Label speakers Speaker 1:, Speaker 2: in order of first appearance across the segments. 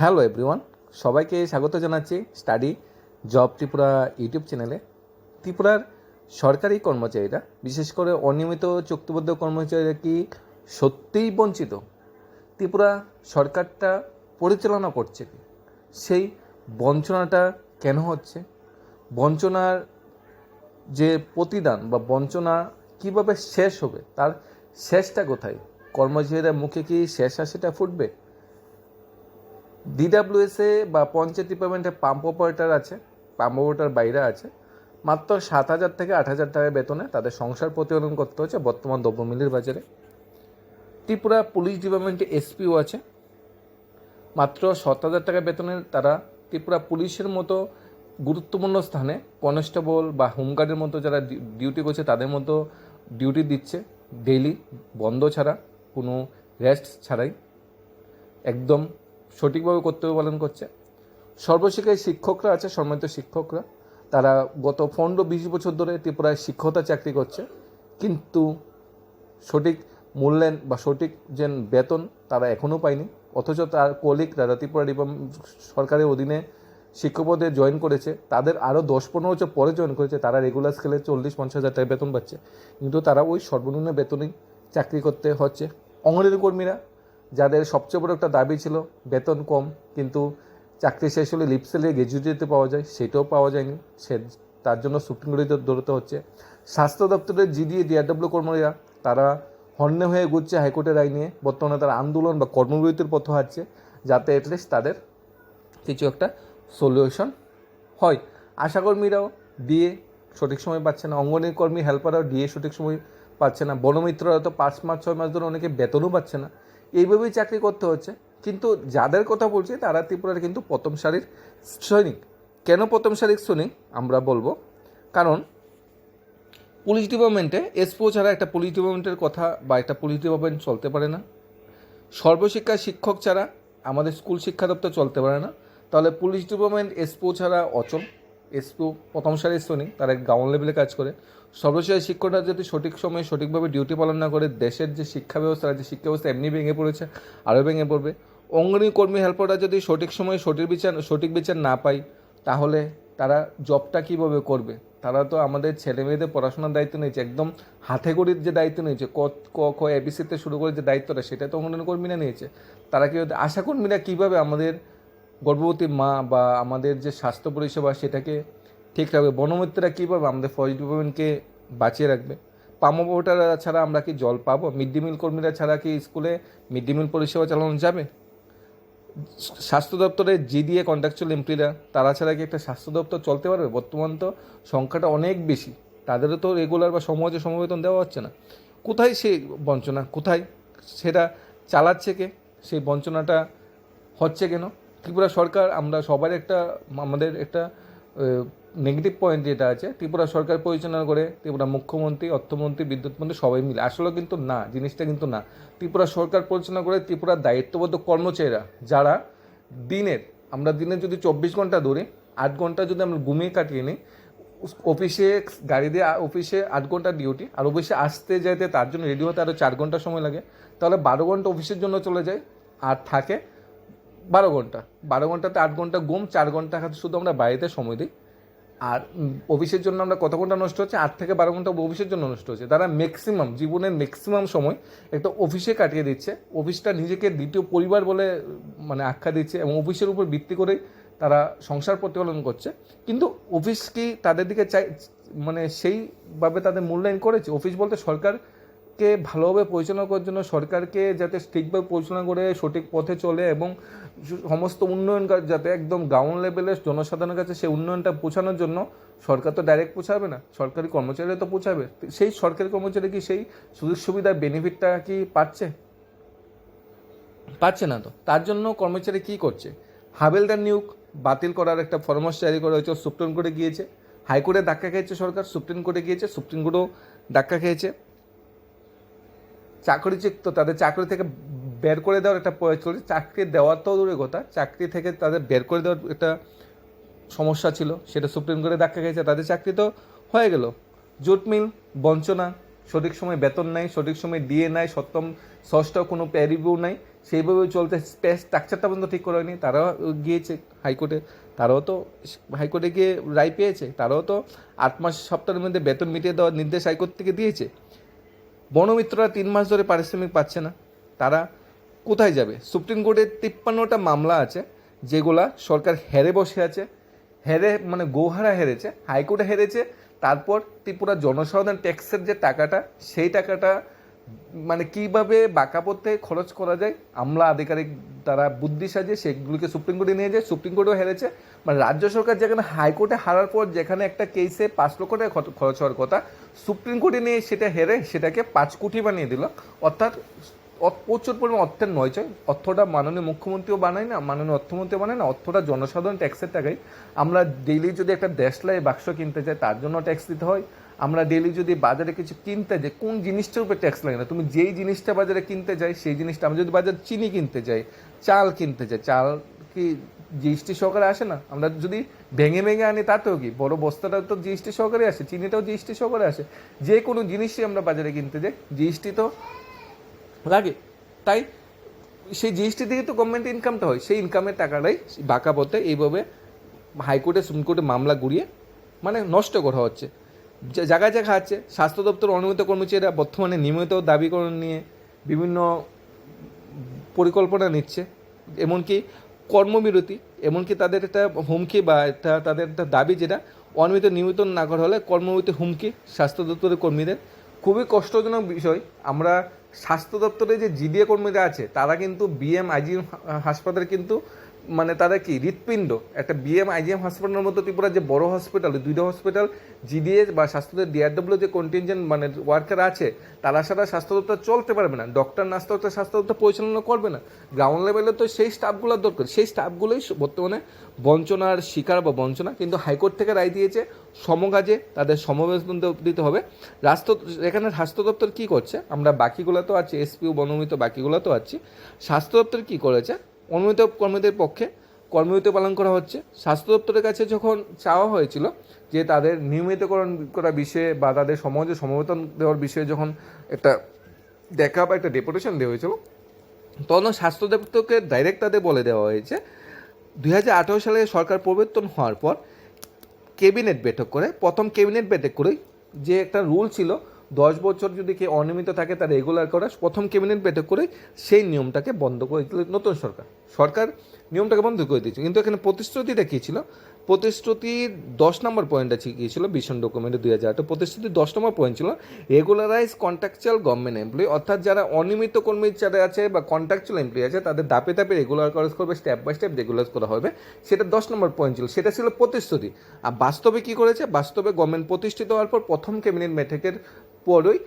Speaker 1: Hello everyone সবাইকে স্বাগত জানাচ্ছি স্টাডি জব ত্রিপুরা ইউটিউব চ্যানেলে। ত্রিপুরার সরকারি কর্মচারীরা, বিশেষ করে অনিয়মিত চুক্তিবদ্ধ কর্মচারীরা কি সত্যিই বঞ্চিত? ত্রিপুরা সরকারটা পরিচালনা করছে কি? সেই বঞ্চনাটা কেন হচ্ছে? বঞ্চনার যে প্রতিদান বা বঞ্চনা কীভাবে শেষ হবে, তার শেষটা কোথায়? কর্মচারীদের মুখে কি শেষ হাসিটা ফুটবে? ডিডাব্লিউএসএ বা পঞ্চায়েত ডিপার্টমেন্টে পাম্প অপারেটার আছে পাম্প অপারেটার বাইরে আছে। মাত্র সাত হাজার থেকে আট হাজার টাকা বেতনে তাদের সংসার প্রতিপালন করতে হচ্ছে বর্তমান দ্রব্যমূল্যের বাজারে। ত্রিপুরা পুলিশ ডিপার্টমেন্টে এসপিও আছে। মাত্র সাত হাজার টাকা বেতনে তারা ত্রিপুরা পুলিশের মতো গুরুত্বপূর্ণ স্থানে কনস্টেবল বা হোমগার্ডের মতো যারা ডিউ- ডিউটি করছে তাদের মতো ডিউটি দিচ্ছে ডেইলি বন্ধ ছাড়া, কোনো রেস্ট ছাড়াই। একদম সঠিকভাবে কর্তব্য পালন করছে। সর্বশিক্ষায় শিক্ষকরা আছে, সম্মানিত শিক্ষকরা। তারা গত পনেরো বিশ বছর ধরে ত্রিপুরায় শিক্ষকতা চাকরি করছে। কিন্তু সঠিক মূল্যায়ন বা সঠিক যে বেতন তারা এখনও পায়নি। অথচ তার কলিগ যারা ত্রিপুরা সরকারের অধীনে শিক্ষক পদে জয়েন করেছে। তাদের আরও দশ পনেরো বছর পরে জয়েন করেছে। তারা রেগুলার স্কেলে চল্লিশ পঞ্চাশ হাজার টাকা বেতন পাচ্ছে। কিন্তু তারা ওই সর্বনিম্ন বেতনেই চাকরি করতে হচ্ছে। অঙ্গনওয়াড়ি কর্মীরা যাদের সবচেয়ে বড় একটা দাবি ছিল, বেতন কম, কিন্তু চাকরি শেষ হলে লিপসেলে গ্র্যাজুয়েটিতে পাওয়া যায়, সেটাও পাওয়া যায়নি। সে, তার জন্য সুপ্রিম কোর্টে দৌড়তে হচ্ছে। স্বাস্থ্য দপ্তরের জিডিএ ডিআরডব্লিউ কর্মীরা, তারা হন্যে হয়ে ঘুরছে হাইকোর্টের রায় নিয়ে। বর্তমানে তারা আন্দোলন বা কর্মবিরতির পথ হাঁটছে, যাতে অ্যাটলিস্ট তাদের কিছু একটা সলিউশন হয়। আশাকর্মীরাও ডিএ সঠিক সময় পাচ্ছে না, অঙ্গনের কর্মী হেল্পাররাও ডিএ সঠিক সময় পাচ্ছে না, বনমিত্ররা তো পাঁচ মাস, ছয় মাস ধরে অনেকে বেতনও পাচ্ছে না। এইভাবেই চাকরি করতে হচ্ছে। কিন্তু যাদের কথা বলছি, তারা ত্রিপুরার কিন্তু প্রথম সারির সৈনিক। কেন প্রথম সারির সৈনিক? আমরা বলব। কারণ পুলিশ ডিপার্টমেন্টে এসপো ছাড়া একটা পুলিশ ডিপার্টমেন্টের কথা বা একটা পুলিশ ডিপার্টমেন্ট চলতে পারে না। সর্বশিক্ষা শিক্ষক ছাড়া আমাদের স্কুল শিক্ষা দপ্তর চলতে পারে না। তাহলে পুলিশ ডিপার্টমেন্ট এসপো ছাড়া অচল। এসপো প্রথম সারির শ্রেণি তারা গ্রাউন্ড লেভেলে কাজ করে। সর্বশেষ শিক্ষকরা যদি সঠিক সময়ে সঠিকভাবে ডিউটি পালন না করে, দেশের যে শিক্ষা ব্যবস্থা আছে শিক্ষা ব্যবস্থা এমনি ভেঙে পড়েছে, আরও ভেঙে পড়বে। অঙ্গনী কর্মী হেল্পাররা যদি সঠিক সময়ে সঠিক বিচার সঠিক বিচার না পায়, তাহলে তারা জবটা কীভাবে করবে? তারা তো আমাদের ছেলে মেয়েদের পড়াশোনার দায়িত্ব নিয়েছে, একদম হাতে গড়ির যে দায়িত্ব নিয়েছে, ক ক, খ এবিসিতে শুরু করে যে দায়িত্বটা, সেটা তো অঙ্গনওয়াড়ি কর্মীরা নিয়েছে। তারা কি আশা কর্মীরা কীভাবে আমাদের গর্ভবতী মা বা আমাদের যে স্বাস্থ্য পরিষেবা সেটাকে ঠিক রাখবে। বনমিত্ররা কীভাবে আমাদের ফরেস্ট ডিপার্টমেন্টকে বাঁচিয়ে রাখবে। পামো ভোটাররা ছাড়া আমরা কি জল পাবো? মিড ডে মিল কর্মীরা ছাড়া কি স্কুলে মিড ডে মিল পরিষেবা চালানো যাবে? স্বাস্থ্য দপ্তরের জিডিএ কন্ট্রাকচুয়াল এমপ্লয়িরা তারা ছাড়া কি একটা স্বাস্থ্য দপ্তর চলতে পারবে? বর্তমান তো সংখ্যাটা অনেক বেশি। তাদেরও তো রেগুলার বা সমাজে সমবেতন দেওয়া হচ্ছে না। কোথায় সেই বঞ্চনা? কোথায়? সেটা চালাচ্ছে কে? সেই বঞ্চনাটা হচ্ছে কেন? ত্রিপুরা সরকার, আমরা সবার একটা, আমাদের একটা নেগেটিভ পয়েন্ট যেটা আছে, ত্রিপুরা সরকার পরিচালনা করে, ত্রিপুরা মুখ্যমন্ত্রী, অর্থমন্ত্রী বিদ্যুৎ মন্ত্রী সবাই মিলে। আসলে কিন্তু না, জিনিসটা কিন্তু না। ত্রিপুরা সরকার পরিচালনা করে ত্রিপুরার দায়িত্ববদ্ধ কর্মচারীরা, যারা দিনের, আমরা দিনে যদি চব্বিশ ঘণ্টা ধরি আট ঘণ্টা যদি আমরা ঘুমিয়ে কাটিয়ে নিই, অফিসে গাড়ি দিয়ে, অফিসে আট ঘণ্টা ডিউটি আর অফিসে আসতে যেতে তার জন্য রেডি হতে আরও চার ঘণ্টা সময় লাগে, তাহলে বারো ঘণ্টা অফিসের জন্য চলে যায়, আর থাকে বারো ঘণ্টা। বারো ঘন্টাতে আট ঘণ্টা ঘুম, চার ঘণ্টা হাতে শুধু আমরা বাড়িতে সময় দিই। আর অফিসের জন্য আমরা কত ঘণ্টা নষ্ট হচ্ছে? আট থেকে বারো ঘণ্টা অফিসের জন্য নষ্ট হচ্ছে। তারা ম্যাক্সিমাম জীবনের ম্যাক্সিমাম সময় একটা অফিসে কাটিয়ে দিচ্ছে। অফিসটা নিজেকে দ্বিতীয় পরিবার বলে মানে আখ্যা দিচ্ছে এবং অফিসের উপর ভিত্তি করেই তারা সংসার প্রতিপালন করছে। কিন্তু অফিস কি তাদের দিকে চাই মানে সেইভাবে তাদের মূল্যায়ন করেছে? অফিস বলতে সরকারকে ভালোভাবে পরিচালনা করার জন্য সরকারকে যাতে ঠিকভাবে পরিচালনা করে, সঠিক পথে চলে এবং সমস্ত উন্নয়ন যাতে একদম গ্রাউন্ড লেভেলে জনসাধারণের কাছে সেই উন্নয়নটা পৌঁছানোর জন্য সরকার তো ডাইরেক্ট পৌঁছাবে না, সরকারি কর্মচারীরা তো পৌঁছাবে। সেই সরকারি কর্মচারী কি সেই সুযোগ সুবিধার বেনিফিটটা কি পাচ্ছে? পাচ্ছে না তো। তার জন্য কর্মচারী কি করছে? হাবেলদার নিয়োগ বাতিল করার একটা ফরমাস জারি করা হয়েছে সুপ্রিম কোর্টে গিয়েছে। হাইকোর্টে ধাক্কা খেয়েছে সরকার, সুপ্রিম কোর্টে গিয়েছে, সুপ্রিম কোর্টেও ধাক্কা খেয়েছে। চাকরি তো তাদের চাকরি থেকে বের করে দেওয়ার একটা প্রয়াস চলছে। চাকরি দেওয়ার তো দূরের কথা, চাকরি থেকে তাদের বের করে দেওয়ার একটা সমস্যা ছিল, সেটা সুপ্রিম কোর্টে দেখা গেছে তাদের চাকরি তো হয়ে গেল। জুট মিল, বঞ্চনা, সঠিক সময় বেতন নাই, সঠিক সময় দিয়ে নাই, সপ্তম, ষষ্ঠ কোনো পে রিভিউ নাই সেইভাবে চলতে স্পেস স্ট্রাকচারটা পর্যন্ত ঠিক করে হয়নি। তারাও গিয়েছে হাইকোর্টে। তারাও তো হাইকোর্টে গিয়ে রায় পেয়েছে। তারাও তো আট মাস, সপ্তাহের মধ্যে বেতন মিটিয়ে দেওয়ার নির্দেশ হাইকোর্ট থেকে দিয়েছে। বনমিত্ররা তিন মাস ধরে পারিশ্রমিক পাচ্ছে না। তারা কোথায় যাবে? সুপ্রিম কোর্টে তিপ্পান্নটা মামলা আছে, যেগুলা সরকার হেরে বসে আছে। হেরে মানে গোহারা হেরেছে, হাইকোর্টে হেরেছে, তারপর ত্রিপুরা জনসাধারণ ট্যাক্সের যে টাকাটা, সেই টাকাটা মানে কীভাবে বাঁকা পথে খরচ করা যায়? আমলা আধিকারিক তারা বুদ্ধি সাজিয়ে সেগুলিকে সুপ্রিম কোর্টে নিয়ে যায়, সুপ্রিম কোর্টেও হেরেছে। মানে রাজ্য সরকার যেখানে হাইকোর্টে হারার পর যেখানে একটা কেসে পাঁচ লক্ষ টাকা খরচ- খরচ হওয়ার কথা, সুপ্রিম কোর্টে নিয়ে সেটা হেরে সেটাকে পাঁচ কোটি বানিয়ে দিল। অর্থাৎ প্রচুর পরিমাণ অর্থের নয় চাই অর্থটা মাননীয় মুখ্যমন্ত্রীও বানায় না, মাননীয় অর্থমন্ত্রীও বানায় না, অর্থটা জনসাধারণ ট্যাক্সের টাকায়। আমরা ডেইলি যদি একটা দেশলাই বাক্স কিনতে চাই, তার জন্য ট্যাক্স দিতে হয়। আমরা ডেইলি যদি বাজারে কিছু কিনতে যাই, কোন জিনিসটার উপরে ট্যাক্স লাগে না? তুমি যেই জিনিসটা বাজারে কিনতে যাই, সেই জিনিসটা আমরা যদি বাজারে চিনি কিনতে যাই, চাল কিনতে চাই চাল কি জিএসটি সহকারে আসে না? আমরা যদি ভেঙে ভেঙে আনি, তাতেও কি? বড় বস্তাটা তো জিএসটি সহকারে আসে, চিনিটাও জিএসটি সহকারে আসে। যে কোনো জিনিসই আমরা বাজারে কিনতে যাই, জিএসটি তো লাগে। তাই সেই জিএসটি থেকে তো গভর্নমেন্ট ইনকামটা হয়, সেই ইনকামের টাকাটাই বাঁকা পথে এইভাবে হাইকোর্টে, সুপ্রিম কোর্টে মামলা ঘুরিয়ে মানে নষ্ট করা হচ্ছে। জায়গায় জায়গায় আছে স্বাস্থ্য দপ্তর অনুমিত কর্মচারীরা বর্তমানে নিয়মিত দাবিকরণ নিয়ে বিভিন্ন পরিকল্পনা নিচ্ছে। এমনকি কর্মবিরতি, এমনকি তাদের একটা হুমকি বা তাদের একটা দাবি যেটা, অনিয়মিত নিয়মিত না করা হলে কর্মবিরতি হুমকি স্বাস্থ্য দপ্তরের কর্মীদের। খুবই কষ্টজনক বিষয়। আমরা স্বাস্থ্য দপ্তরে যে জিডিএ কর্মীরা আছে, তারা কিন্তু বিএম আইজি হাসপাতালে কিন্তু মানে তারা কি? হৃৎপিণ্ড। একটা বিএম আইজিএম হাসপাতালের মতো ত্রিপুরা যে বড় হসপিটাল দুইটা হসপিটাল জিডিএ বা স্বাস্থ্য ডিআরডব্লিউ যে কন্টিনজেন্ট মানে ওয়ার্কার আছে, তারা সারা স্বাস্থ্য দপ্তর চলতে পারবে না। ডক্টর নার্স তো স্বাস্থ্য দপ্তর পরিচালনা করবে না। গ্রাউন্ড লেভেলে তো সেই স্টাফগুলোর দরকার। সেই স্টাফগুলোই বর্তমানে বঞ্চনার শিকার বা বঞ্চনা, কিন্তু হাইকোর্ট থেকে রায় দিয়েছে, সমকাজে তাদের সমবেতন দিতে হবে। রাষ্ট্র এখানে স্বাস্থ্য দপ্তর কী করছে? আমরা বাকিগুলো তো আছি এসপিও বনমিত বাকিগুলো তো আছি। স্বাস্থ্য দপ্তর কী করেছে? অনুমিত কর্মীদের পক্ষে কর্মবিরতি পালন করা হচ্ছে। স্বাস্থ্য দপ্তরের কাছে যখন চাওয়া হয়েছিল যে তাদের নিয়মিতকরণ করা বিষয়ে বা তাদের সমাজে সমবেতন দেওয়ার বিষয়ে যখন একটা দেখা বা একটা ডেপুটেশন দেওয়া হয়েছিল, তখন স্বাস্থ্য দপ্তরকে ডাইরেক্ট তাদের বলে দেওয়া হয়েছে। দু হাজার আঠারো সালে সরকার প্রবর্তন হওয়ার পর ক্যাবিনেট বৈঠক করে, প্রথম ক্যাবিনেট বৈঠক করেই যে একটা রুল ছিল দশ বছর যদি কেউ অনিয়মিত থাকে তা রেগুলার করা, প্রথম ক্যাবিনেট বৈঠক করে সেই নিয়মটাকে বন্ধ করে দিল নতুন সরকার। সরকার নিয়মটাকে বন্ধ করে দিয়েছে। কিন্তু এখানে প্রতিশ্রুতিটা কী ছিল? প্রতিশ্রুতির দশ নম্বর পয়েন্টটা কী ছিল? ভীষণ ডকুমেন্টে দুই হাজার আট। প্রতিশ্রুতির দশ নম্বর পয়েন্ট ছিল রেগুলারাইজ কন্ট্রাকচুয়াল গভর্নমেন্ট এমপ্লয়ি অর্থাৎ যারা অনিয়মিত কর্মী যারা আছে বা কন্ট্রাকচুয়াল এমপ্লয়ি আছে, তাদের দাপে দাপে রেগুলার করা করবে স্টেপ বাই স্টেপ রেগুলার করা হবে। সেটা দশ নম্বর পয়েন্ট ছিল। সেটা ছিল প্রতিশ্রুতি। আর বাস্তবে কী করেছে? বাস্তবে গভর্নমেন্ট প্রতিষ্ঠিত হওয়ার পর প্রথম ক্যাবিনেট মেঠেকের পরই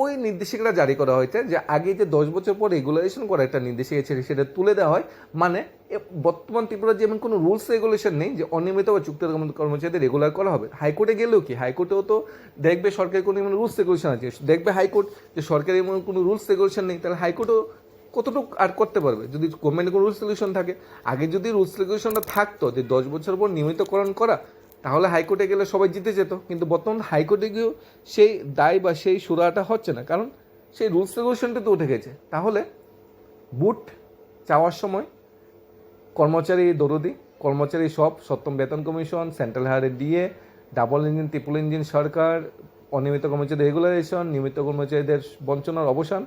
Speaker 1: ওই নির্দেশিকাটা জারি করা হয়েছে যে আগে যে দশ বছর পর রেগুলেশন করা একটা নির্দেশিকা ছিল, সেটা তুলে দেওয়া হয়। মানে বর্তমান ত্রিপুরা যেমন কোনো রুলস রেগুলেশন নেই যে অনিয়মিত বা চুক্তি কর্মচারীদের রেগুলার করা হবে। হাইকোর্টে গেলেও কি? হাইকোর্টেও তো দেখবে সরকারি কোনো এমন রুলস রেগুলেশন আছে। দেখবে হাইকোর্ট যে সরকারি এমন কোনো রুলস রেগুলেশন নেই, তাহলে হাইকোর্টও কতটুকু আর করতে পারবে? যদি গভর্নমেন্টের কোনো রুলস রেগুলেশন থাকে, আগে যদি রুলস রেগুলেশনটা থাকতো যে দশ বছর পর নিয়মিতকরণ করা তাহলে হাইকোর্টে গেলে সবাই জিতে যেত, কিন্তু বর্তমান হাইকোর্টে গিয়েও সেই দায় বা সেই সুরাটা হচ্ছে না, কারণ সেই রুলস রেগুলেশনটা তো উঠে গেছে। তাহলে বুট চাওয়ার সময় কর্মচারী দরদি, কর্মচারী সব, সপ্তম বেতন কমিশন, সেন্ট্রাল হায়ারে দিয়ে ডাবল ইঞ্জিন, ট্রিপল ইঞ্জিন সরকার, অনিয়মিত কর্মচারী রেগুলারেশন, নিয়মিত কর্মচারীদের বঞ্চনার অবসান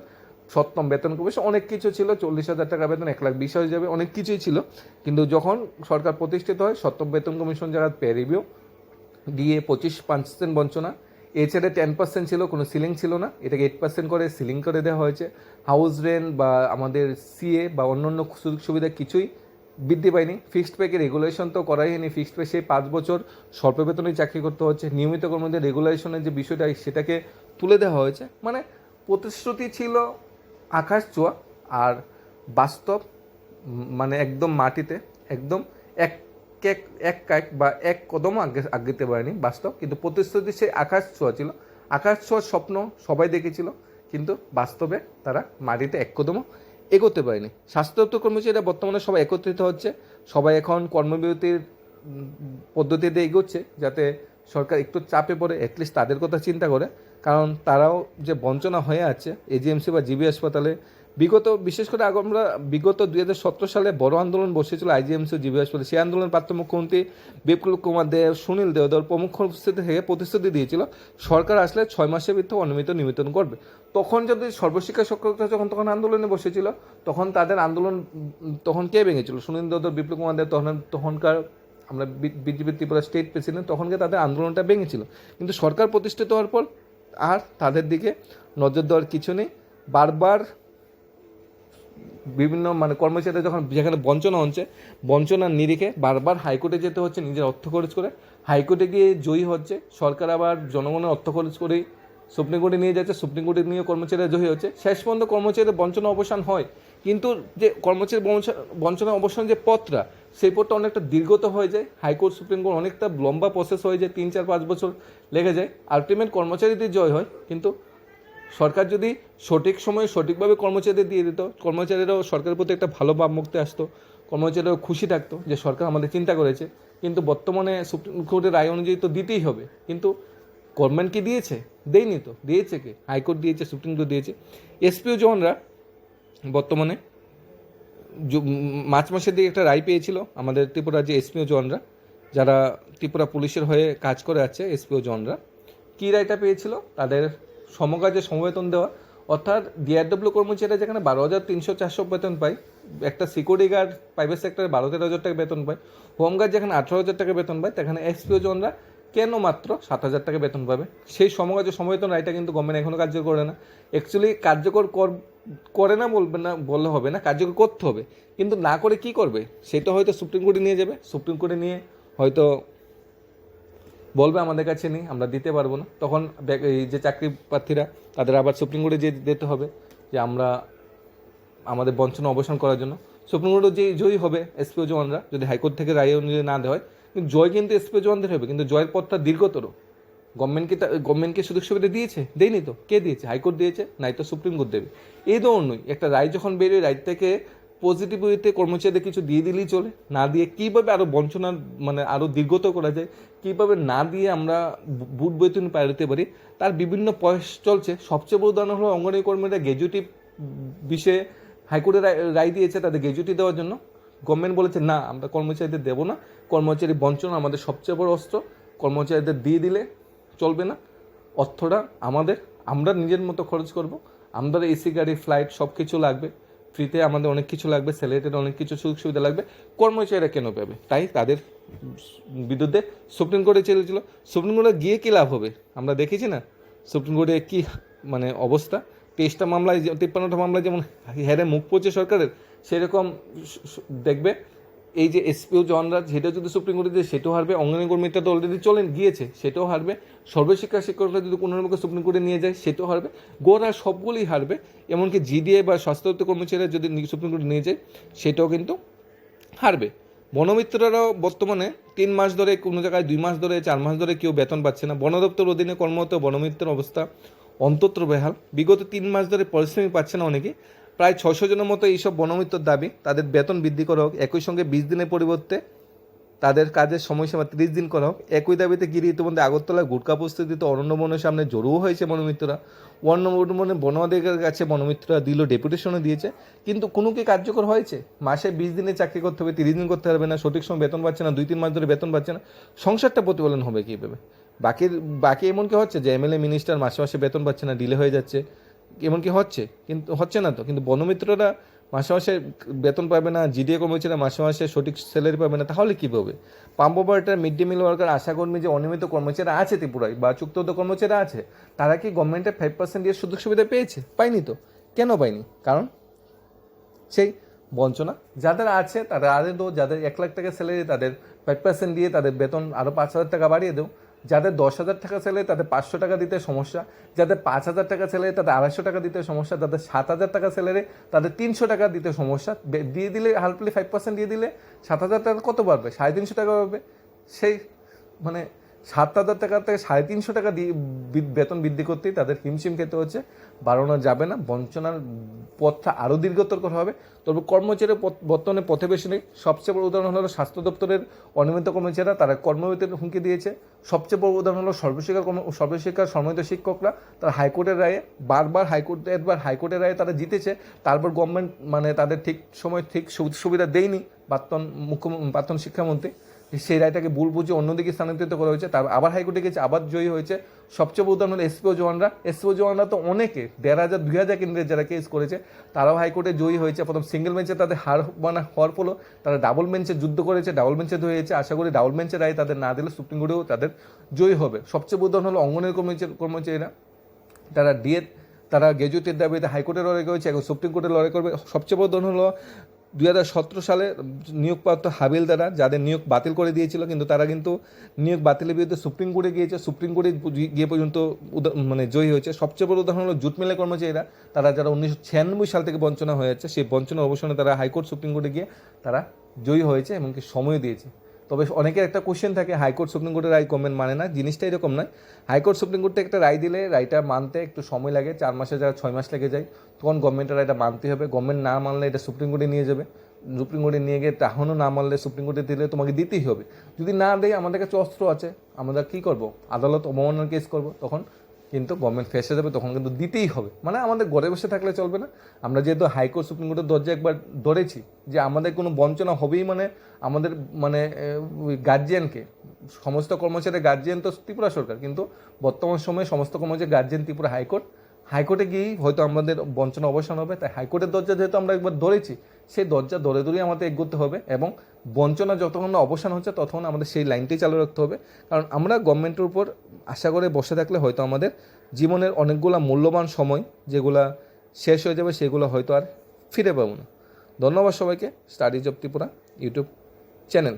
Speaker 1: সপ্তম বেতন কমিশন অনেক কিছু ছিল, চল্লিশ হাজার টাকা বেতন, এক লাখ বিশ হয়ে যাবে, অনেক কিছুই ছিল। কিন্তু যখন সরকার প্রতিষ্ঠিত হয়, সপ্তম বেতন কমিশন যারা পে রিভিউ দিয়ে পঁচিশ পার্সেন্ট বঞ্চনা। এছাড়া টেন পার্সেন্ট ছিল, কোনো সিলিং ছিল না। এটাকে এইট পার্সেন্ট করে সিলিং করে দেওয়া হয়েছে। হাউস রেন্ট বা আমাদের সিএ বা অন্যান্য সুযোগ সুবিধা কিছুই বৃদ্ধি পায়নি। ফিক্সড পেকে রেগুলেশন তো করাই হয়নি। ফিক্সড পে সেই পাঁচ বছর স্বল্প বেতনে চাকরি করতে হচ্ছে। নিয়মিত কর্মীদের রেগুলেশনের যে বিষয়টা, সেটাকে তুলে দেওয়া হয়েছে। মানে প্রতিশ্রুতি ছিল আকাশ ছোঁয়া আর বাস্তব মানে একদম মাটিতে, একদম এক এক এক কাক বা এক কদম আগে আগাতে পারেনি বাস্তব, কিন্তু প্রতিশ্রুতি সেই আকাশ ছোঁয়া ছিল। আকাশ ছোঁয়ার স্বপ্ন সবাই দেখেছিল, কিন্তু বাস্তবে তারা মাটিতে এক কদমও এগোতে পারেনি। স্বাস্থ্য দপ্তর কর্মচারীরা বর্তমানে সবাই একত্রিত হচ্ছে, সবাই এখন কর্মবিরতির পদ্ধতিতে এগোচ্ছে যাতে সরকার একটু চাপে পড়ে অ্যাটলিস্ট তাদের কথা চিন্তা করে। কারণ তারাও যে বঞ্চনা হয়ে আছে এজিএমসি বা জিবি হাসপাতালে, বিগত, বিশেষ করে আমরা বিগত দুই হাজার সতেরো সালে বড় আন্দোলন বসেছিল আইজিএমসি জিবি হাসপাতালে। সেই আন্দোলনের প্রাপ্ত মুখ্যমন্ত্রী বিপ্লব কুমার দেব, সুনীল দেওদর প্রমুখ উপস্থিতি থেকে প্রতিশ্রুতি দিয়েছিল, সরকার আসলে ছয় মাসের ভিতরে অনিয়মিত নিবেদন করবে। তখন যদি সর্বশিক্ষা শিক্ষকরা যখন তখন আন্দোলনে বসেছিল, তখন তাদের আন্দোলন, তখন কে ভেঙেছিল? সুনীল দেওদর, বিপ্লব কুমার দেব, তখন তখনকার আমরা বিজেপি ত্রিপুরা স্টেট প্রেসিডেন্ট, তখনকে তাদের আন্দোলনটা ভেঙেছিল। কিন্তু সরকার প্রতিষ্ঠিত হওয়ার পর আর তাদের দিকে নজর দেওয়ার কিছু নেই। বারবার বিভিন্ন মানে কর্মচারীরা যখন যেখানে বঞ্চনা হচ্ছে বঞ্চনার নিরিখে বারবার হাইকোর্টে যেতে হচ্ছে নিজের অর্থ খরচ করে। হাইকোর্টে গিয়ে জয়ী হচ্ছে, সরকার আবার জনগণের অর্থ খরচ করেই সুপ্রিম কোর্টে নিয়ে যাচ্ছে, সুপ্রিম কোর্টে নিয়ে কর্মচারীরা জয়ী হচ্ছে। শেষ পর্যন্ত কর্মচারীদের বঞ্চনা অবসান হয়। কিন্তু যে কর্মচারী বঞ্চ- বঞ্চনা অবসান যে পথটা সেই পথটা অনেকটা দীর্ঘত হয়ে যায় হাইকোর্ট সুপ্রিম কোর্ট অনেকটা লম্বা প্রসেস হয়ে যায়, তিন, চার, পাঁচ বছর লেগে যায়। আলটিমেট কর্মচারীদের জয় হয়, কিন্তু সরকার যদি সঠিক সময়ে সঠিকভাবে কর্মচারীদের দিয়ে দিত, কর্মচারীরাও সরকারের প্রতি একটা ভালো ভাব মুক্তি আসতো, কর্মচারীরাও খুশি থাকতো যে সরকার আমাদের চিন্তা করেছে। কিন্তু বর্তমানে সুপ্রিম কোর্টের রায় অনুযায়ী তো দিতেই হবে, কিন্তু গভর্নমেন্ট কি দিয়েছে? দেয়নি তো, দিয়েছে কে? হাইকোর্ট দিয়েছে সুপ্রিম কোর্ট দিয়েছে। এসপিও জওয়ানরা বর্তমানে মার্চ মাসের দিকে একটা রায় পেয়েছিল আমাদের ত্রিপুরা যে এসপিও জনরা যারা ত্রিপুরা পুলিশের হয়ে কাজ করে আছে এসপিও জনরা কী রায়টা পেয়েছিল? তাদের সমকাজে সমবেতন দেওয়া। অর্থাৎ ডিআরডব্লিউ কর্মচারীরা যেখানে বারো হাজার তিনশো চারশো বেতন পায়, একটা সিকিউরিটি গার্ড প্রাইভেট সেক্টরে বারো তেরো হাজার টাকা বেতন পায়। হোমগার্ড যেখানে আঠারো হাজার টাকা বেতন পায়, সেখানে এসপিও জনরা কেন মাত্র সাত হাজার টাকা বেতন পাবে? সেই সমকাজে সমবেতন রায়টা কিন্তু গভর্নমেন্ট এখনও কার্যকর করে না। অ্যাকচুয়ালি কার্যকর কর- করে না বলবে না, বললে হবে না, কার্যকর করতে হবে। কিন্তু না করে কি করবে? সেটা হয়তো সুপ্রিম কোর্টে নিয়ে যাবে। সুপ্রিম কোর্টে নিয়ে হয়তো বলবে আমাদের কাছে নেই, আমরা দিতে পারব না। তখন এই যে চাকরি প্রার্থীরা, তাদের আবার সুপ্রিম কোর্টে যে দিতে হবে যে আমরা আমাদের বঞ্চনা অবসান করার জন্য। সুপ্রিম কোর্টে যে জয়ী হবে এসপিও জওয়ানরা, যদি হাইকোর্ট থেকে রায় অনুযায়ী না দেওয়া হয়, কিন্তু জয় কিন্তু এসপিও জওয়ানদের হবে, কিন্তু জয়ের পথটা দীর্ঘতর। গভর্নমেন্টকে গভর্নমেন্টকে সুযোগ সুবিধা দিয়েছে? দেয়নি তো। কে দিয়েছে? হাইকোর্ট দিয়েছে, নাই তো সুপ্রিম কোর্ট দেবে। এই ধরনই একটা রায় যখন বেরোয় রায় থেকে পজিটিভ ওয়েতে কর্মচারীদের কিছু দিয়ে দিলেই চলে। না দিয়ে কীভাবে আরও বঞ্চনার মানে আরও দীর্ঘত করা যায়, কীভাবে না দিয়ে আমরা বুট বৈতন পার দিতে পারি, তার বিভিন্ন প্রয়াস চলছে। সবচেয়ে বড় উদাহরণ হলো অঙ্গনওয়াড়ি কর্মীরা গ্র্যাজুয়েটি বিষয়ে হাইকোর্টে রায়- দিয়েছে তাদের গ্র্যাজুয়েটি দেওয়ার জন্য। গভর্নমেন্ট বলেছে, না, আমরা কর্মচারীদের দেবো না। কর্মচারী বঞ্চনা আমাদের সবচেয়ে বড় অস্ত্র। কর্মচারীদের দিয়ে দিলে চলবে না। অর্থটা আমাদের, আমরা নিজের মতো খরচ করব। আমাদের এসি, গাড়ি ফ্লাইট সব কিছু লাগবে। ফ্রিতে আমাদের অনেক কিছু লাগবে স্যালারিতে অনেক কিছু সুযোগ সুবিধা লাগবে। কর্মচারীরা কেন পাবে? তাই তাদের বিরুদ্ধে সুপ্রিম কোর্টে চলেছিল। সুপ্রিম কোর্টে গিয়ে কী লাভ হবে? আমরা দেখেছি না। সুপ্রিম কোর্টে কী মানে অবস্থা? তেইশটা মামলায় তিপ্পান্নটা মামলায় যেমন হেরে মুখ পড়ছে সরকারের, সেরকম দেখবে এই যে এসপিও জনরা সেটা যদি সুপ্রিম কোর্টে দিয়ে সেটাও হারবে অঙ্গনওয়াড়ি কর্মীটা তো অলরেডি চলেন, গিয়েছে, সেটাও হারবে। সর্বশিক্ষা শিক্ষকরা যদি কোনো রকম সুপ্রিম কোর্টে নিয়ে যায়, সেটাও হারবে। গোড়া সবগুলোই হারবে, এমনকি জিডিএ বা স্বাস্থ্য কর্মচারীরা যদি সুপ্রিম কোর্টে নিয়ে যায়, সেটাও কিন্তু হারবে। বনমিত্ররাও বর্তমানে তিন মাস ধরে কোনো জায়গায়, দুই মাস ধরে, চার মাস ধরে কেউ বেতন পাচ্ছে না। বন দপ্তর অধীনে কর্মরত বনমিত্রের অবস্থা অন্তত বেহাল। বিগত তিন মাস ধরে পরিশ্রমিক পাচ্ছে না অনেকে। প্রায় ছশো জনের মতো এইসব বনমিত্রর দাবি, তাদের বেতন বৃদ্ধি করা হোক, একই সঙ্গে বিশ দিনের পরিবর্তে তাদের কাজের সময়সীমা তিরিশ দিন করা হোক। একই দাবিতে গিয়ে ইতিমধ্যে আগরতলা গুটকা প্রস্তুতিতে অরণ্য বনের সামনে জড়ো হয়েছে বনমিত্ররা অন্য বনে বনমাধিকারের কাছে বনমিত্ররা দিল ডেপুটেশনও দিয়েছে। কিন্তু কোনো কি কার্যকর হয়েছে? মাসে বিশ দিনে চাকরি করতে হবে, তিরিশ দিন করতে পারবে না, সঠিক সময় বেতন পাচ্ছে না, দুই তিন মাস ধরে বেতন পাচ্ছে না। সংসারটা প্রতিফলন হবে কীভাবে? বাকি বাকি এমন কি হচ্ছে যে এমএলএ, মিনিস্টার মাসে মাসে বেতন পাচ্ছে না, ডিলে হয়ে যাচ্ছে। এমন কি হচ্ছে, কিন্তু হচ্ছে না তো। কিন্তু বনমিত্ররা মাসে মাসে বেতন পাবে না, জিডিএ কর্মচারীরা মাসে মাসে সঠিক স্যালারি পাবে না, তাহলে কী পাবে? Pump operator mid day meal worker আশাকর্মী যে অনিয়মিত কর্মচারী আছে ত্রিপুরায় বা চুক্তিবদ্ধ কর্মচারী আছে, তারা কি গভর্নমেন্টের ফাইভ পার্সেন্ট দিয়ে সুযোগ সুবিধা পেয়েছে? পায়নি তো। কেন পায়নি? কারণ সেই বঞ্চনা। যাদের আছে তারা আরে দো যাদের এক লাখ টাকা স্যালারি তাদের ফাইভ পার্সেন্ট দিয়ে তাদের বেতন আরও পাঁচ হাজার টাকা বাড়িয়ে দেও। যাদের দশ হাজার টাকা স্যালারি তাদের পাঁচশো টাকা দিতে সমস্যা। যাদের পাঁচ হাজার টাকা স্যালারি তাদের আড়াইশো টাকা দিতে সমস্যা। যাদের সাত হাজার টাকা স্যালারি তাদের তিনশো টাকা দিতে সমস্যা। দিয়ে দিলে হালফুলি ফাইভ পার্সেন্ট দিয়ে দিলে সাত হাজার টাকা কত বাড়বে? সাড়ে তিনশো টাকা বাড়বে। সেই মানে সাত হাজার টাকা থেকে সাড়ে তিনশো টাকা বেতন বৃদ্ধি করতেই তাদের হিমশিম খেতে হচ্ছে। বাড়ানো যাবে না, বঞ্চনার পথটা আরও দীর্ঘতর করা হবে। তবে কর্মচারী বর্তমানে পথে বেশি নেই। সবচেয়ে বড় উদাহরণ হলো স্বাস্থ্য দপ্তরের অনিয়মিত কর্মচারীরা, তারা কর্মবিরতির হুমকি দিয়েছে। সবচেয়ে বড় উদাহরণ হলো সর্বশিক্ষার কর্ম সর্বশিক্ষার সম্মানিত শিক্ষকরা, তারা হাইকোর্টের রায়ে, বারবার হাইকোর্ট, একবার হাইকোর্টের রায়ে তারা জিতেছে। তারপর গভর্নমেন্ট মানে তাদের ঠিক সময় ঠিক সুবিধা দেয়নি, প্রাক্তন মুখ্যমন্ত্রী প্রাক্তন শিক্ষামন্ত্রী। সেই রায়টাকে ভুল বুঝে অন্যদিকে স্থানান্তরিত করা হয়েছে, তার আবার হাইকোর্টে গেছে আবার জয়ী হয়েছে। সবচেয়ে বড় উদাহরণ হলো এসপিও জওয়ানরা। এসপিও জওয়ানরা তো অনেকে, দেড় হাজার, দুই হাজার কেন্দ্রের যারা কেস করেছে, তারাও হাইকোর্টে জয়ী হয়েছে। প্রথম সিঙ্গেল বেঞ্চে তাদের হার মানে হওয়ার ফলে তারা ডাবল বেঞ্চে যুদ্ধ করেছে ডাবল বেঞ্চে ধরে হয়েছে। আশা করি ডাবল বেঞ্চের রায় তাদের না দিলে সুপ্রিম কোর্টেও তাদের জয়ী হবে। সবচেয়ে বড় উদাহরণ হলো অঙ্গনের কর্মচারী কর্মচারীরা। তারা ডিএড তারা গ্র্যাজুয়েটের দাবিতে হাইকোর্টে লড়াই করেছে এখন সুপ্রিম কোর্টে লড়াই করবে। সবচেয়ে বড় হলো দুই হাজার সতেরো সালে নিয়োগপ্রাপ্ত হাবিলদারা যাদের নিয়োগ বাতিল করে দিয়েছিল, কিন্তু তারা কিন্তু নিয়োগ বাতিলের বিরুদ্ধে সুপ্রিম কোর্টে গিয়েছে। সুপ্রিম কোর্টে গিয়ে পর্যন্ত মানে জয়ী হয়েছে। সবচেয়ে বড় উদাহরণ হলো জুট মিলের কর্মচারীরা। তারা যারা উনিশশো ছিয়ানব্বই সাল থেকে বঞ্চনা হয়ে যাচ্ছে, সেই বঞ্চনা অবসানে তারা হাইকোর্ট সুপ্রিম কোর্টে গিয়ে তারা জয়ী হয়েছে এমনকি সময় দিয়েছে। তবে অনেকের একটা কোশ্চেন থাকে হাইকোর্ট সুপ্রিম কোর্টের রায় গভর্নমেন্ট মানে না, জিনিসটা এরকম নয়। হাইকোর্ট সুপ্রিম কোর্টে একটা রায় দিলে রায়টা মানতে একটু সময় লাগে, চার মাসে যারা ছয় মাস লেগে যায়। তখন গভর্নমেন্টের রায়টা মানতে হবে। গভর্নমেন্ট না মানলে এটা সুপ্রিম কোর্টে নিয়ে যাবে। সুপ্রিম কোর্টে নিয়ে গিয়ে তখনও না মানলে সুপ্রিম কোর্টে দিলে তোমাকে দিতেই হবে। যদি না দেয়, আমাদের কাছে অস্ত্র আছে। আমরা কী করব? আদালত অবমাননার কেস করব। তখন কিন্তু গভর্নমেন্ট ফেসে যাবে, তখন কিন্তু দিতেই হবে। মানে আমাদের ঘরে বসে থাকলে চলবে না। আমরা যেহেতু হাইকোর্ট সুপ্রিম কোর্টের দরজা একবার ধরেছি যে আমাদের কোনো বঞ্চনা হবেই মানে আমাদের মানে গার্জিয়ানকে সমস্ত কর্মচারী গার্জিয়ান তো ত্রিপুরা সরকার, কিন্তু বর্তমান সময়ে সমস্ত কর্মচারী গার্জিয়ান ত্রিপুরা হাইকোর্ট হাইকোর্টে গিয়েই হয়তো আমাদের বঞ্চনা অবসান হবে, তাই হাইকোর্টের দরজা যেহেতু আমরা একবার ধরেছি, সেই দরজা ধরে ধরেই আমাদের এগোতে হবে এবং বঞ্চনা যতক্ষণ না অবসান হচ্ছে ততক্ষণ আমাদের সেই লাইনটি চালু রাখতে হবে। কারণ আমরা গভর্নমেন্টের উপর আশা করে বসে থাকলে হয়তো আমাদের জীবনের অনেকগুলা মূল্যবান সময় যেগুলা শেষ হয়ে যাবে সেগুলো হয়তো আর ফিরে পাবো না। ধন্যবাদ সবাইকে। Studies of Tripura YouTube channel